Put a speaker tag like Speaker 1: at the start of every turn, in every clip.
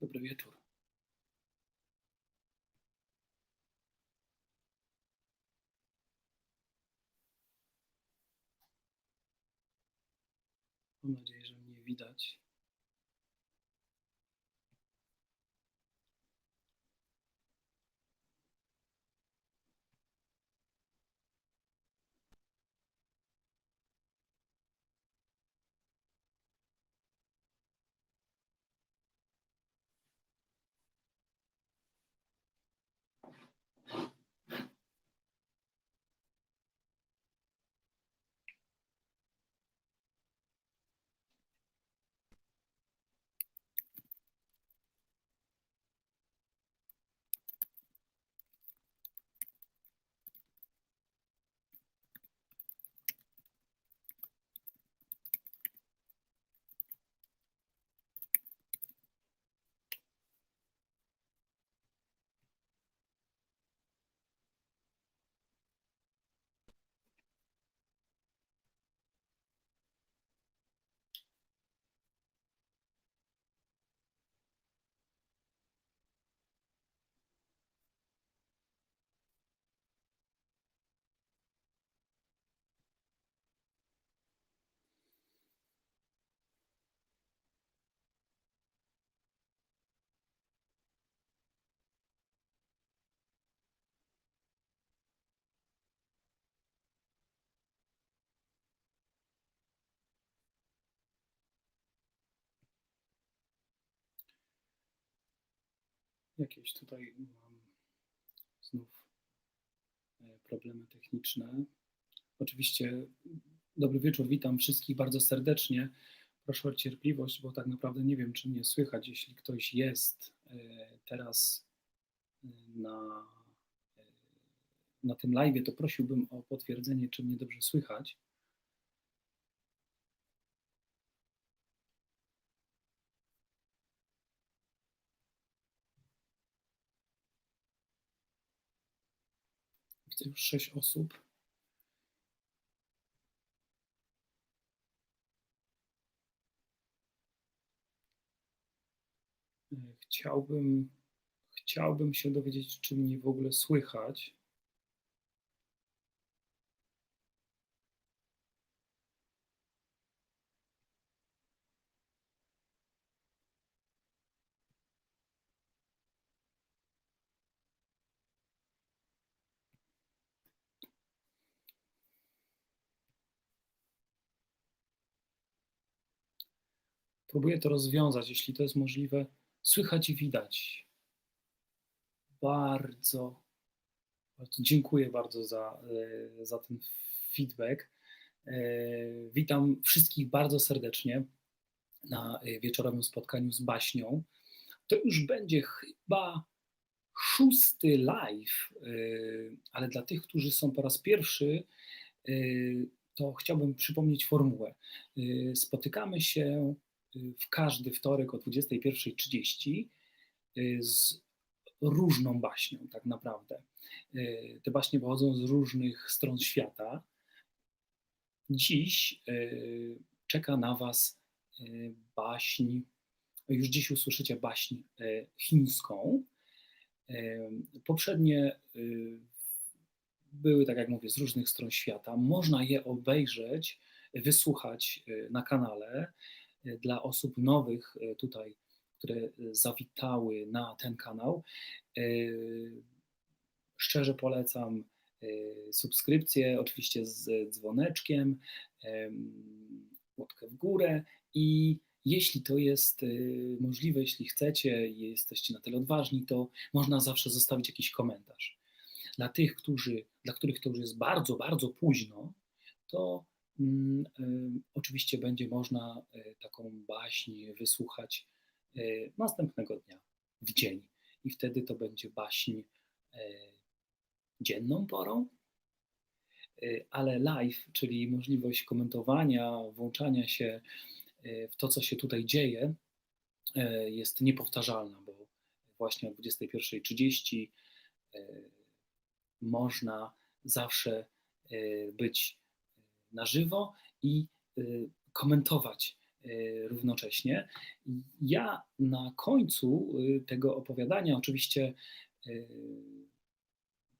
Speaker 1: Dobry wieczór. Mam nadzieję, że mnie widać. Jakieś tutaj mam znów e, problemy techniczne. Oczywiście dobry wieczór, witam wszystkich bardzo serdecznie. Proszę o cierpliwość, bo tak naprawdę nie wiem, czy mnie słychać. Jeśli ktoś jest e, teraz e, na, na tym live, to prosiłbym o potwierdzenie, czy mnie dobrze słychać. Widzę już sześć osób. E, Chciałbym, chciałbym się dowiedzieć, czy mnie w ogóle słychać. Próbuję to rozwiązać, jeśli to jest możliwe. Słychać i widać. Bardzo, bardzo dziękuję bardzo za, e, za ten feedback. E, Witam wszystkich bardzo serdecznie na e, wieczorowym spotkaniu z baśnią. To już będzie chyba szósty live, ale dla tych, którzy są po raz pierwszy, to chciałbym przypomnieć formułę. Spotykamy się w każdy wtorek o 21.30 y, z różną baśnią, tak naprawdę. Y, Te baśnie pochodzą z różnych stron świata. Dziś y, czeka na Was baśń, już dziś usłyszycie baśń chińską. Poprzednie były, tak jak mówię, z różnych stron świata. Można je obejrzeć, wysłuchać na kanale dla osób nowych e, tutaj, które zawitały na ten kanał. e, Szczerze polecam e, subskrypcję, oczywiście z dzwoneczkiem, em, łapkę w górę i jeśli to jest e, możliwe, jeśli chcecie i jesteście na tyle odważni, to można zawsze zostawić jakiś komentarz. Dla tych, którzy, dla których to już jest bardzo, bardzo późno, to Oczywiście będzie można y, taką baśń wysłuchać y, następnego dnia, w dzień. I wtedy to będzie baśń dzienną porą, ale live, czyli możliwość komentowania, włączania się w to, co się tutaj dzieje, jest niepowtarzalna, bo właśnie o 21.30 można zawsze być na żywo i y, komentować równocześnie. Ja na końcu tego opowiadania oczywiście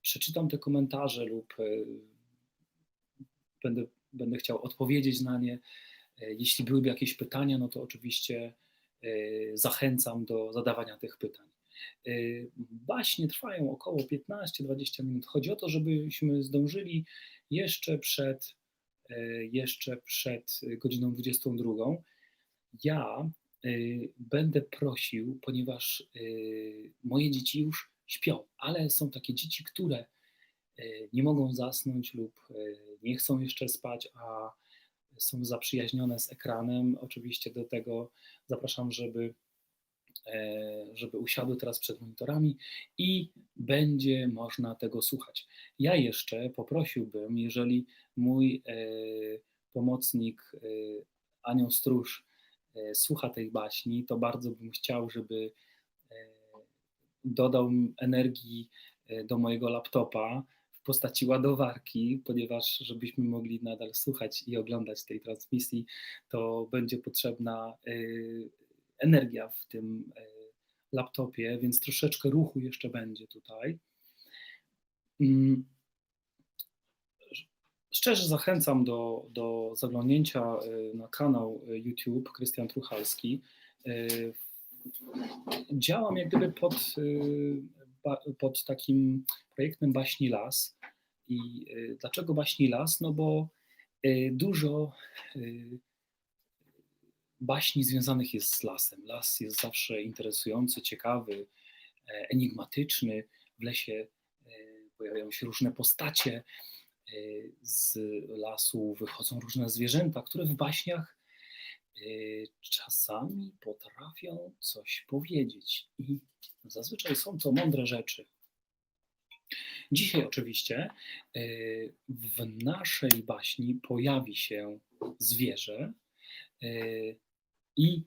Speaker 1: przeczytam te komentarze lub będę, będę chciał odpowiedzieć na nie. Jeśli byłyby jakieś pytania, no to oczywiście zachęcam do zadawania tych pytań. Baśnie trwają około 15-20 minut. Chodzi o to, żebyśmy zdążyli jeszcze przed, jeszcze przed godziną 22. Ja będę prosił, ponieważ moje dzieci już śpią, ale są takie dzieci, które nie mogą zasnąć lub nie chcą jeszcze spać, a są zaprzyjaźnione z ekranem. Oczywiście do tego zapraszam, żeby, e, żeby usiadły teraz przed monitorami i będzie można tego słuchać. Ja jeszcze poprosiłbym, jeżeli mój e, pomocnik e, Anioł Stróż słucha tej baśni, to bardzo bym chciał, żeby dodał energii do mojego laptopa, postaci ładowarki, ponieważ żebyśmy mogli nadal słuchać i oglądać tej transmisji, to będzie potrzebna energia w tym y, laptopie, więc troszeczkę ruchu jeszcze będzie tutaj. Mm. Szczerze zachęcam do, do zaglądnięcia y, na kanał YouTube Krystian Truchalski. Działam jak gdyby pod, pod takim projektem Baśni Las. I dlaczego baśni las? No bo dużo baśni związanych jest z lasem. Las jest zawsze interesujący, ciekawy, e, enigmatyczny. W lesie e, pojawiają się różne postacie. E, z lasu wychodzą różne zwierzęta, które w baśniach czasami potrafią coś powiedzieć. I zazwyczaj są to mądre rzeczy. Dzisiaj oczywiście w naszej baśni pojawi się zwierzę i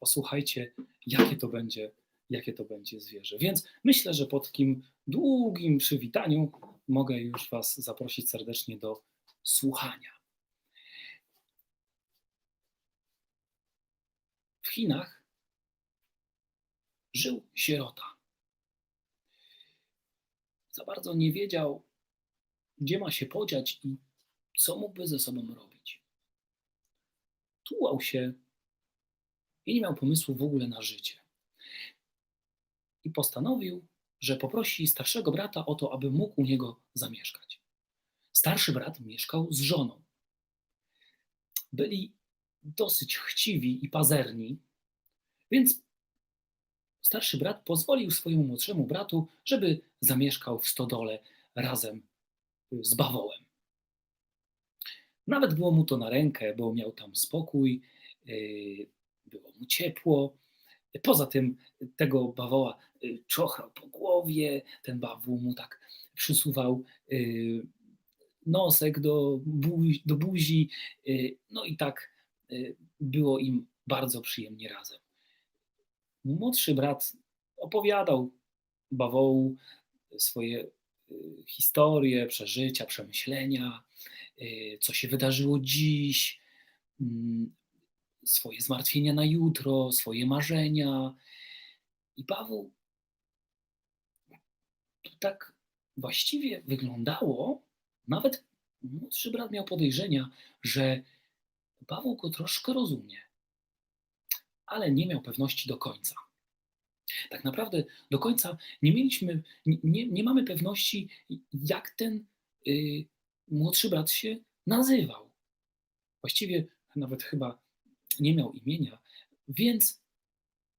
Speaker 1: posłuchajcie, jakie to będzie, jakie to będzie zwierzę. Więc myślę, że po takim długim przywitaniu mogę już Was zaprosić serdecznie do słuchania. W Chinach żył sierota za bardzo nie wiedział, gdzie ma się podziać i co mógłby ze sobą robić. Tułał się i nie miał pomysłu w ogóle na życie. I postanowił, że poprosi starszego brata o to, aby mógł u niego zamieszkać. Starszy brat mieszkał z żoną. Byli dosyć chciwi i pazerni, więc starszy brat pozwolił swojemu młodszemu bratu, żeby zamieszkał w stodole razem z bawołem. Nawet było mu to na rękę, bo miał tam spokój, yy, było mu ciepło. Poza tym tego bawoła yy, czochrał po głowie, ten bawół mu tak przysuwał yy, nosek do, do buzi, no i tak było im bardzo przyjemnie razem. Młodszy brat opowiadał bawołu swoje y, historie, przeżycia, przemyślenia, y, co się wydarzyło dziś, mm, swoje zmartwienia na jutro, swoje marzenia. I Paweł to tak właściwie wyglądało, nawet młodszy brat miał podejrzenia, że Paweł go troszkę rozumie, ale nie miał pewności do końca. Tak naprawdę do końca nie mieliśmy, nie, nie mamy pewności, jak ten y, młodszy brat się nazywał. Właściwie nawet chyba nie miał imienia, więc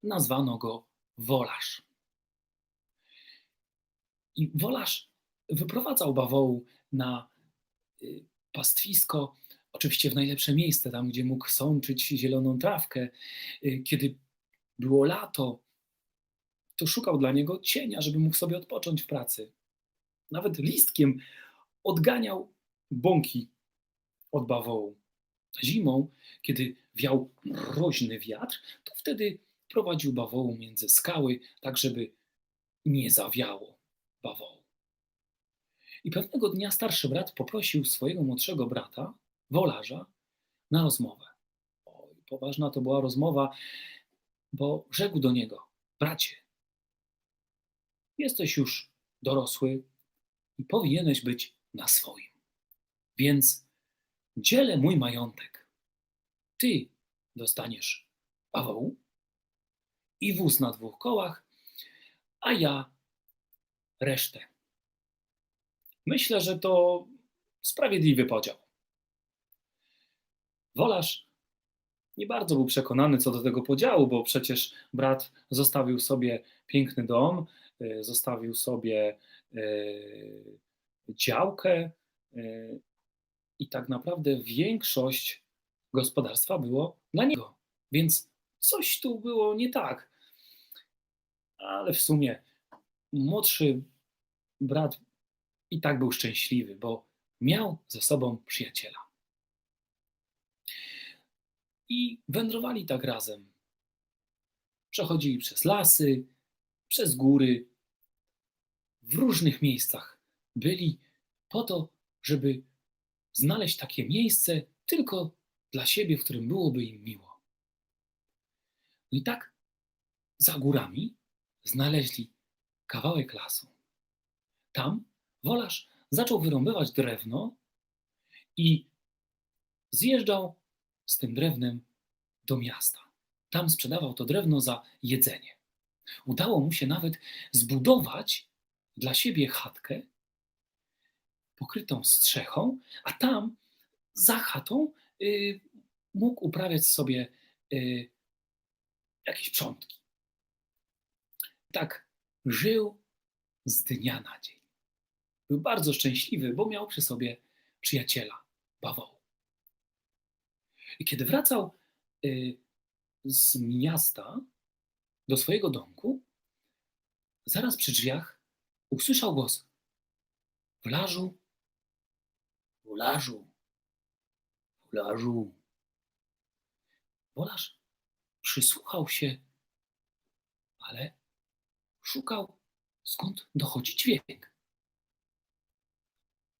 Speaker 1: nazwano go Wolarz. I Wolarz wyprowadzał bawołu na y, pastwisko, oczywiście w najlepsze miejsce, tam gdzie mógł sączyć zieloną trawkę. Y, kiedy było lato, to szukał dla niego cienia, żeby mógł sobie odpocząć w pracy. Nawet listkiem odganiał bąki od bawołu. Zimą, kiedy wiał mroźny wiatr, to wtedy prowadził bawołu między skały, tak żeby nie zawiało bawołu. I pewnego dnia starszy brat poprosił swojego młodszego brata, wolarza, na rozmowę. Oj, poważna to była rozmowa, bo rzekł do niego: Bracie, jesteś już dorosły i powinieneś być na swoim. Więc dzielę mój majątek. Ty dostaniesz bawołu i wóz na dwóch kołach, a ja resztę. Myślę, że to sprawiedliwy podział. Wolarz nie bardzo był przekonany co do tego podziału, bo przecież brat zostawił sobie piękny dom, y, zostawił sobie y, działkę y, i tak naprawdę większość gospodarstwa było dla niego. Więc coś tu było nie tak. Ale w sumie młodszy brat i tak był szczęśliwy, bo miał ze sobą przyjaciela. I wędrowali tak razem. Przechodzili przez lasy, przez góry, w różnych miejscach. Byli po to, żeby znaleźć takie miejsce tylko dla siebie, w którym byłoby im miło. No i tak za górami znaleźli kawałek lasu. Tam wolarz zaczął wyrąbywać drewno i zjeżdżał z tym drewnem do miasta. Tam sprzedawał to drewno za jedzenie. Udało mu się nawet zbudować dla siebie chatkę pokrytą strzechą, a tam za chatą y, mógł uprawiać sobie y, jakieś przątki. Tak żył z dnia na dzień. Był bardzo szczęśliwy, bo miał przy sobie przyjaciela, bawołu. I kiedy wracał y, z miasta do swojego domku, zaraz przy drzwiach usłyszał głos: Wlarzu, wlarzu, wlarzu. Wolarz przysłuchał się, ale szukał, skąd dochodzi dźwięk.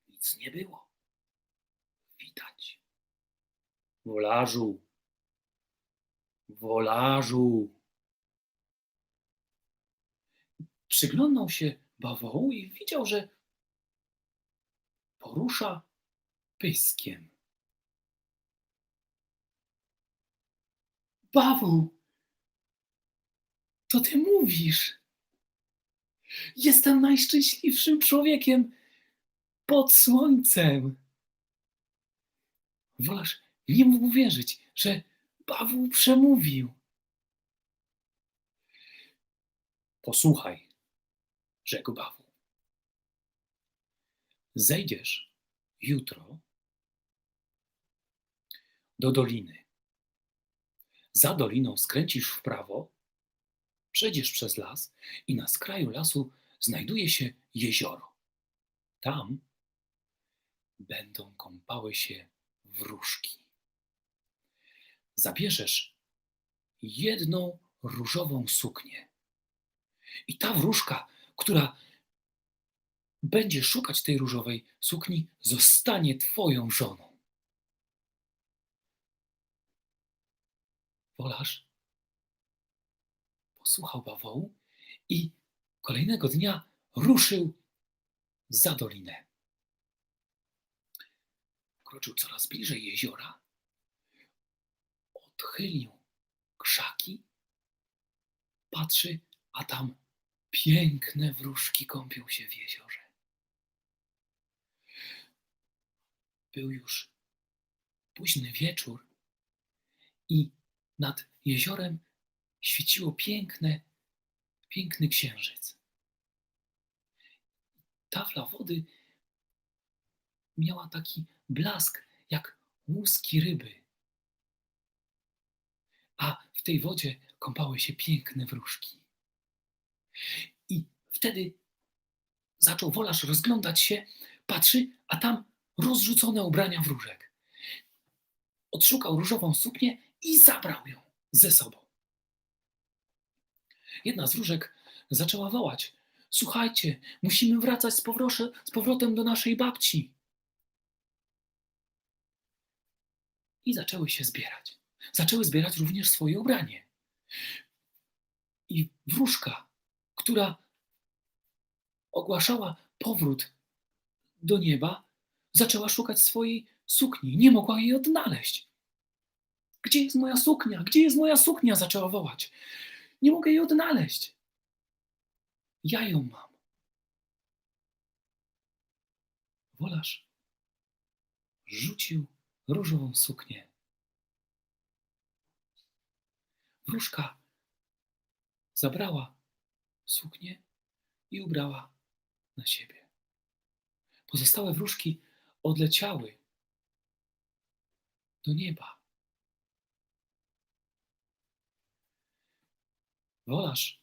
Speaker 1: Nic nie było. Widać. Wolarzu, wolarzu. Przyglądał się bawołu i widział, że porusza pyskiem. Bawoł, to ty mówisz. Jestem najszczęśliwszym człowiekiem pod słońcem. Wolarz nie mógł wierzyć, że Paweł przemówił. Posłuchaj, rzekł Paweł. Zejdziesz jutro do doliny. Za doliną skręcisz w prawo Przejdziesz przez las i na skraju lasu znajduje się jezioro. Tam będą kąpały się wróżki. Zabierzesz jedną różową suknię. I ta wróżka, która będzie szukać tej różowej sukni, zostanie twoją żoną. Wolasz? posłuchał bawołu i kolejnego dnia ruszył za dolinę. Kroczył coraz bliżej jeziora, odchylił krzaki, patrzy, a tam piękne wróżki kąpią się w jeziorze. Był już późny wieczór i nad jeziorem świeciło piękne, piękny księżyc. Tafla wody miała taki blask jak łuski ryby. A w tej wodzie kąpały się piękne wróżki. I wtedy zaczął wolarz rozglądać się, patrzy, a tam rozrzucone ubrania wróżek. Odszukał różową suknię i zabrał ją ze sobą. Jedna z wróżek zaczęła wołać: Słuchajcie, musimy wracać z, powrosze, z powrotem do naszej babci. I zaczęły się zbierać. zaczęły zbierać również swoje ubranie. I wróżka, która ogłaszała powrót do nieba, zaczęła szukać swojej sukni. Nie mogła jej odnaleźć. Gdzie jest moja suknia? Gdzie jest moja suknia? Zaczęła wołać. Nie mogę jej odnaleźć. Ja ją mam. Wolarz rzucił różową suknię. Wróżka zabrała suknię i ubrała na siebie. Pozostałe wróżki odleciały do nieba. Wolarz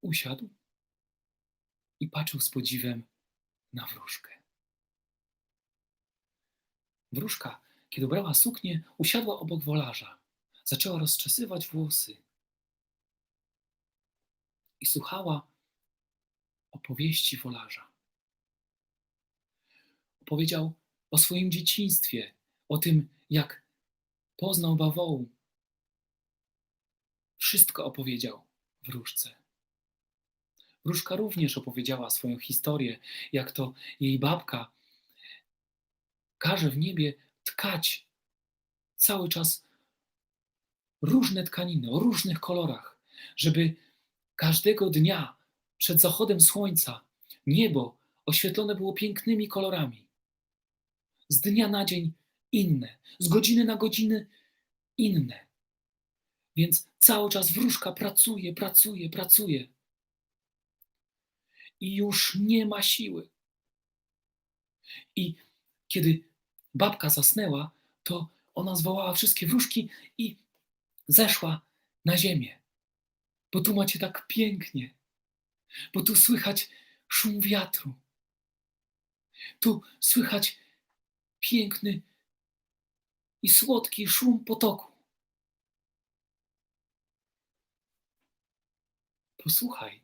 Speaker 1: usiadł i patrzył z podziwem na wróżkę. Wróżka, kiedy ubrała suknię, usiadła obok wolarza. Zaczęła rozczesywać włosy i słuchała opowieści wolarza. Opowiedział o swoim dzieciństwie, o tym, jak poznał bawołu. Wszystko opowiedział wróżce. Wróżka również opowiedziała swoją historię, jak to jej babka każe w niebie tkać cały czas różne tkaniny o różnych kolorach, żeby każdego dnia przed zachodem słońca niebo oświetlone było pięknymi kolorami. Z dnia na dzień inne, z godziny na godzinę inne. Więc cały czas wróżka pracuje, pracuje, pracuje. I już nie ma siły. I kiedy babka zasnęła, to ona zwołała wszystkie wróżki i zeszła na ziemię. Bo tu macie tak pięknie, bo tu słychać szum wiatru. Tu słychać piękny i słodki szum potoku. Posłuchaj,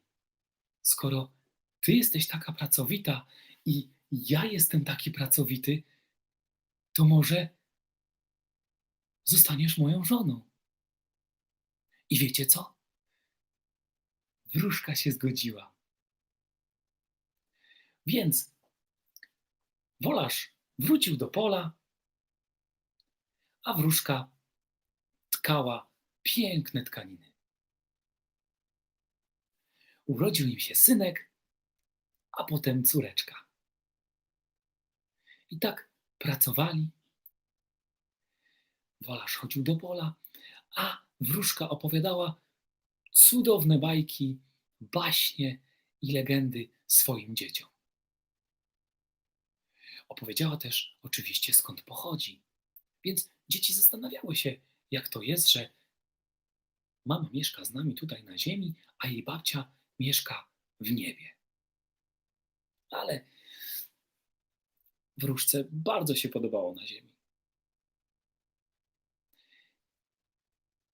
Speaker 1: skoro ty jesteś taka pracowita i ja jestem taki pracowity, to może zostaniesz moją żoną. I wiecie co? Wróżka się zgodziła. Więc wolarz wrócił do pola, a wróżka tkała piękne tkaniny. Urodził im się synek, a potem córeczka. I tak pracowali. Wolarz chodził do pola, a wróżka opowiadała cudowne bajki, baśnie i legendy swoim dzieciom. Opowiedziała też oczywiście skąd pochodzi, więc dzieci zastanawiały się, jak to jest, że mama mieszka z nami tutaj na ziemi, a jej babcia mieszka w niebie. Ale wróżce bardzo się podobało na ziemi.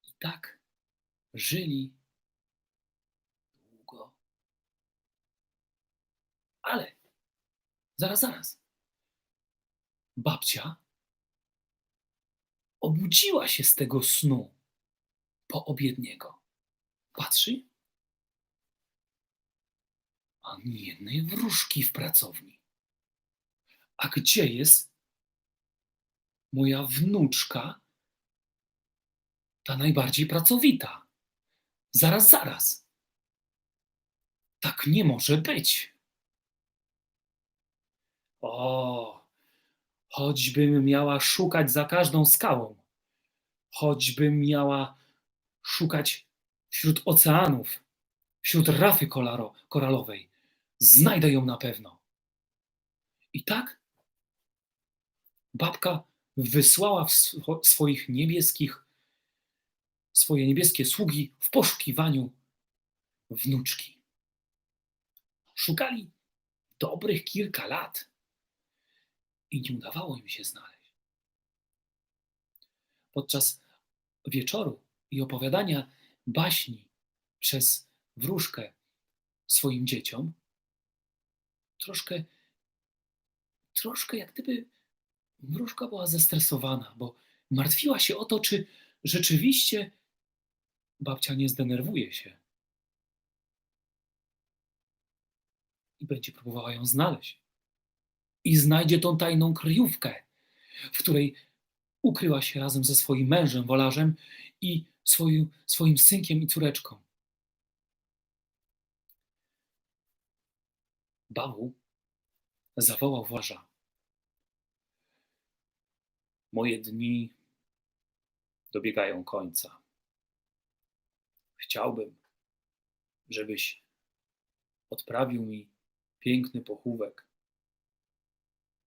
Speaker 1: I tak żyli długo. Ale zaraz, zaraz. Babcia obudziła się z tego snu poobiedniego. Patrzy, ani jednej wróżki w pracowni. A gdzie jest moja wnuczka, ta najbardziej pracowita? Zaraz, zaraz. Tak nie może być. O, choćbym miała szukać za każdą skałą, choćbym miała szukać wśród oceanów, wśród rafy koralowej, znajdę ją na pewno. I tak babka wysłała swoich niebieskich, swoje niebieskie sługi w poszukiwaniu wnuczki. Szukali dobrych kilka lat i nie udawało im się znaleźć. Podczas wieczoru i opowiadania baśni przez wróżkę swoim dzieciom, troszkę, troszkę jak gdyby wróżka była zestresowana, bo martwiła się o to, czy rzeczywiście babcia nie zdenerwuje się i będzie próbowała ją znaleźć. I znajdzie tą tajną kryjówkę, w której ukryła się razem ze swoim mężem, wolarzem i swoim, swoim synkiem i córeczką. Bawu zawołał wolarza. Moje dni dobiegają końca. Chciałbym, żebyś odprawił mi piękny pochówek,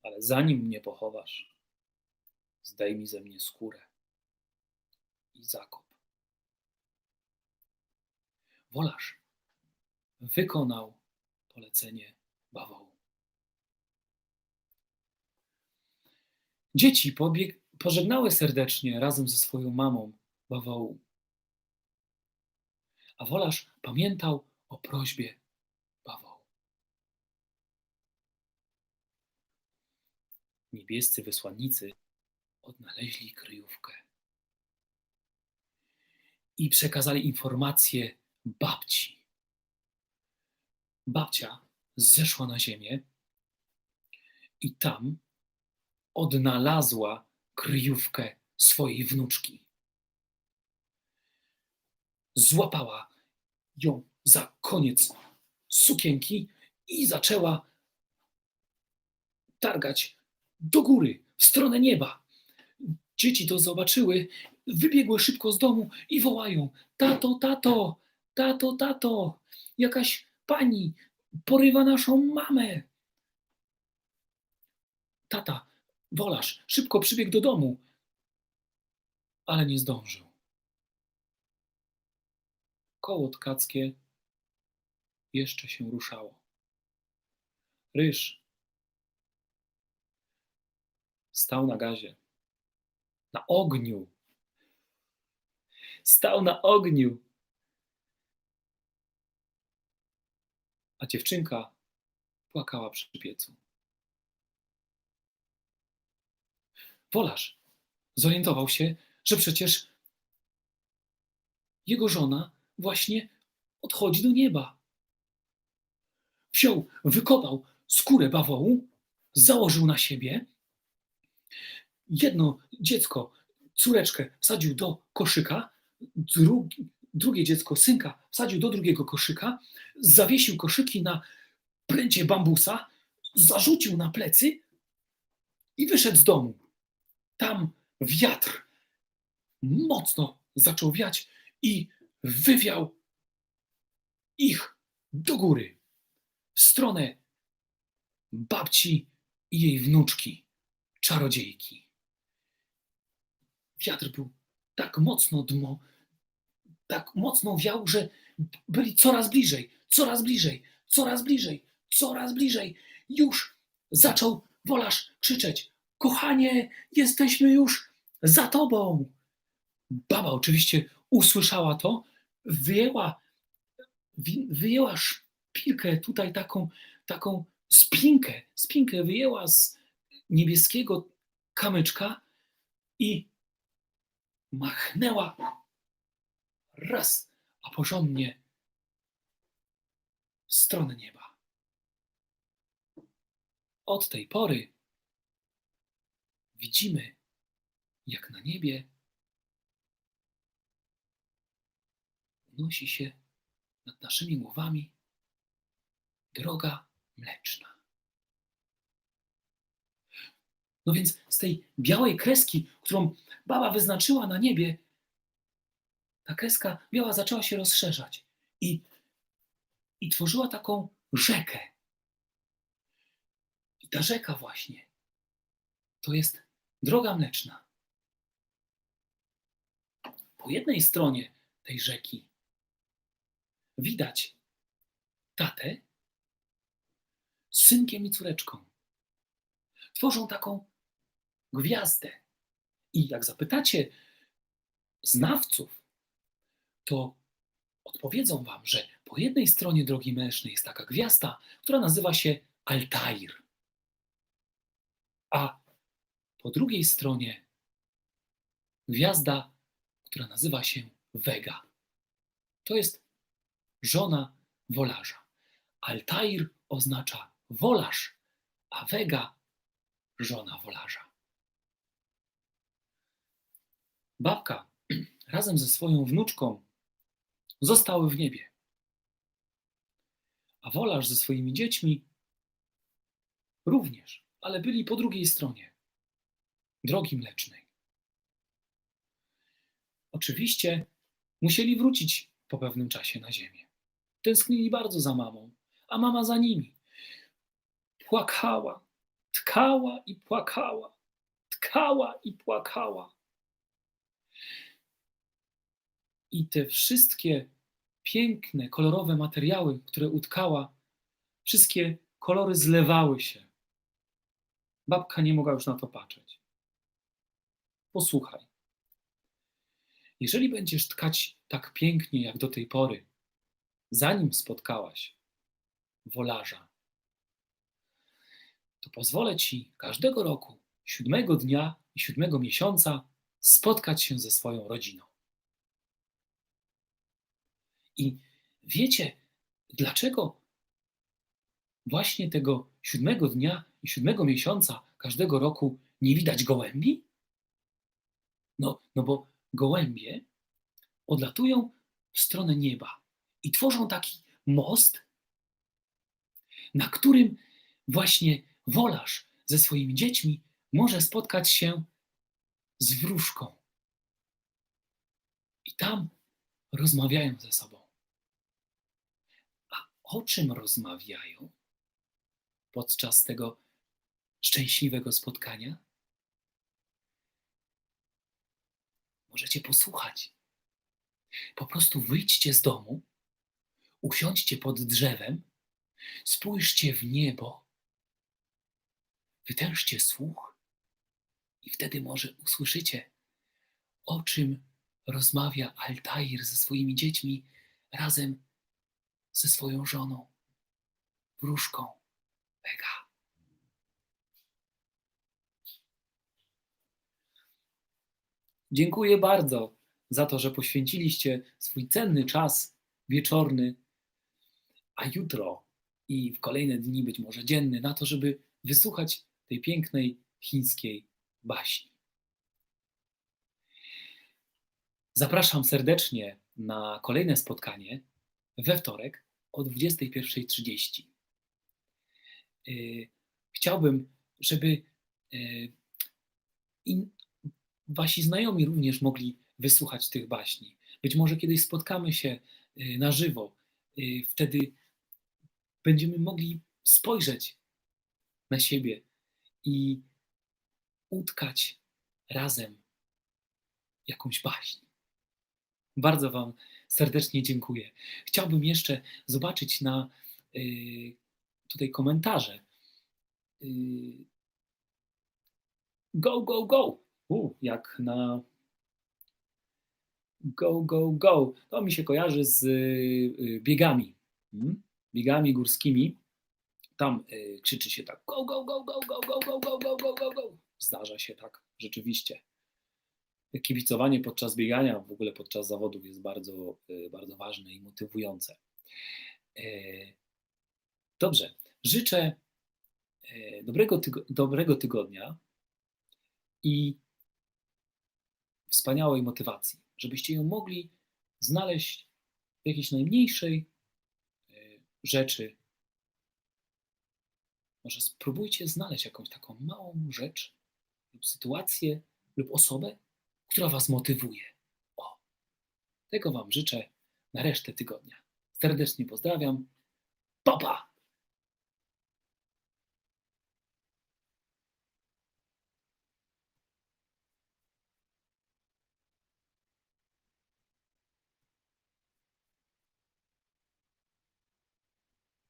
Speaker 1: ale zanim mnie pochowasz, zdejmij ze mnie skórę i zakop. Wolarz wykonał polecenie bawołu. Dzieci pobieg, pożegnały serdecznie razem ze swoją mamą bawołu. A wolarz pamiętał o prośbie bawołu. Niebiescy wysłannicy odnaleźli kryjówkę i przekazali informację babci. Babcia zeszła na ziemię i tam odnalazła kryjówkę swojej wnuczki. Złapała ją za koniec sukienki i zaczęła targać do góry, w stronę nieba. Dzieci to zobaczyły, wybiegły szybko z domu i wołają: Tato, tato, tato, tato, jakaś pani porywa naszą mamę. Tata, wolarz, szybko przybiegł do domu, ale nie zdążył. Koło tkackie jeszcze się ruszało. Ryż stał na gazie, na ogniu. Stał na ogniu. A dziewczynka płakała przy piecu. Wolarz zorientował się, że przecież jego żona właśnie odchodzi do nieba. Wziął, wykopał skórę bawołu, założył na siebie. Jedno dziecko, córeczkę wsadził do koszyka, drugi, drugie dziecko, synka, wsadził do drugiego koszyka, zawiesił koszyki na pręcie bambusa, zarzucił na plecy i wyszedł z domu. Tam wiatr mocno zaczął wiać i wywiał ich do góry, w stronę babci i jej wnuczki, czarodziejki. Wiatr był tak mocno dmo, tak mocno wiał, że byli coraz bliżej, coraz bliżej, coraz bliżej, coraz bliżej. Już zaczął wolarz krzyczeć: Kochanie, jesteśmy już za tobą. Baba oczywiście usłyszała to, wyjęła, wyjęła szpilkę, tutaj taką, taką spinkę, spinkę wyjęła z niebieskiego kamyczka i machnęła raz, a porządnie w stronę nieba. Od tej pory widzimy, jak na niebie unosi się nad naszymi głowami droga mleczna. No więc z tej białej kreski, którą baba wyznaczyła na niebie, ta kreska biała zaczęła się rozszerzać i, i tworzyła taką rzekę. I ta rzeka właśnie to jest droga mleczna. Po jednej stronie tej rzeki widać tatę z synkiem i córeczką. Tworzą taką gwiazdę. I jak zapytacie znawców, to odpowiedzą wam, że po jednej stronie drogi mlecznej jest taka gwiazda, która nazywa się Altair. A po drugiej stronie gwiazda, która nazywa się Vega. To jest żona wolarza. Altair oznacza wolarz, a Vega żona wolarza. Babka razem ze swoją wnuczką zostały w niebie, a wolarz ze swoimi dziećmi również, ale byli po drugiej stronie drogi mlecznej. Oczywiście musieli wrócić po pewnym czasie na ziemię. Tęsknili bardzo za mamą, a mama za nimi. Płakała, tkała i płakała, tkała i płakała. I te wszystkie piękne, kolorowe materiały, które utkała, wszystkie kolory zlewały się. Babka nie mogła już na to patrzeć. Posłuchaj. Jeżeli będziesz tkać tak pięknie jak do tej pory, zanim spotkałaś wolarza, to pozwolę ci każdego roku, siódmego dnia i siódmego miesiąca spotkać się ze swoją rodziną. I wiecie, dlaczego właśnie tego siódmego dnia i siódmego miesiąca każdego roku nie widać gołębi? No, no bo gołębie odlatują w stronę nieba i tworzą taki most, na którym właśnie wolarz ze swoimi dziećmi może spotkać się z wróżką. I tam rozmawiają ze sobą. O czym rozmawiają podczas tego szczęśliwego spotkania? Możecie posłuchać. Po prostu wyjdźcie z domu, usiądźcie pod drzewem, spójrzcie w niebo, wytężcie słuch i wtedy może usłyszycie, o czym rozmawia Altair ze swoimi dziećmi razem ze swoją żoną, wróżką Vega. Dziękuję bardzo za to, że poświęciliście swój cenny czas wieczorny, a jutro i w kolejne dni, być może dzienny, na to, żeby wysłuchać tej pięknej chińskiej baśni. Zapraszam serdecznie na kolejne spotkanie we wtorek o 21.30. Y, chciałbym, żeby y, wasi znajomi również mogli wysłuchać tych baśni. Być może kiedyś spotkamy się y, na żywo. Wtedy będziemy mogli spojrzeć na siebie i utkać razem jakąś baśń. Bardzo Wam serdecznie dziękuję. Chciałbym jeszcze zobaczyć na y, tutaj komentarze. Y, go, go, go. U, jak na go, go, go. To mi się kojarzy z y, biegami. Hmm? Biegami górskimi. Tam krzyczy się tak go, go, go, go, go, go, go, go, go, go, go. Zdarza się tak rzeczywiście kibicowanie podczas biegania, w ogóle podczas zawodów jest bardzo, e, bardzo ważne i motywujące. E, dobrze, życzę e, dobrego, dobrego tygodnia i wspaniałej motywacji, żebyście ją mogli znaleźć w jakiejś najmniejszej rzeczy. Może spróbujcie znaleźć jakąś taką małą rzecz lub sytuację lub osobę, która Was motywuje. O, tego Wam życzę na resztę tygodnia. Serdecznie pozdrawiam. Papa!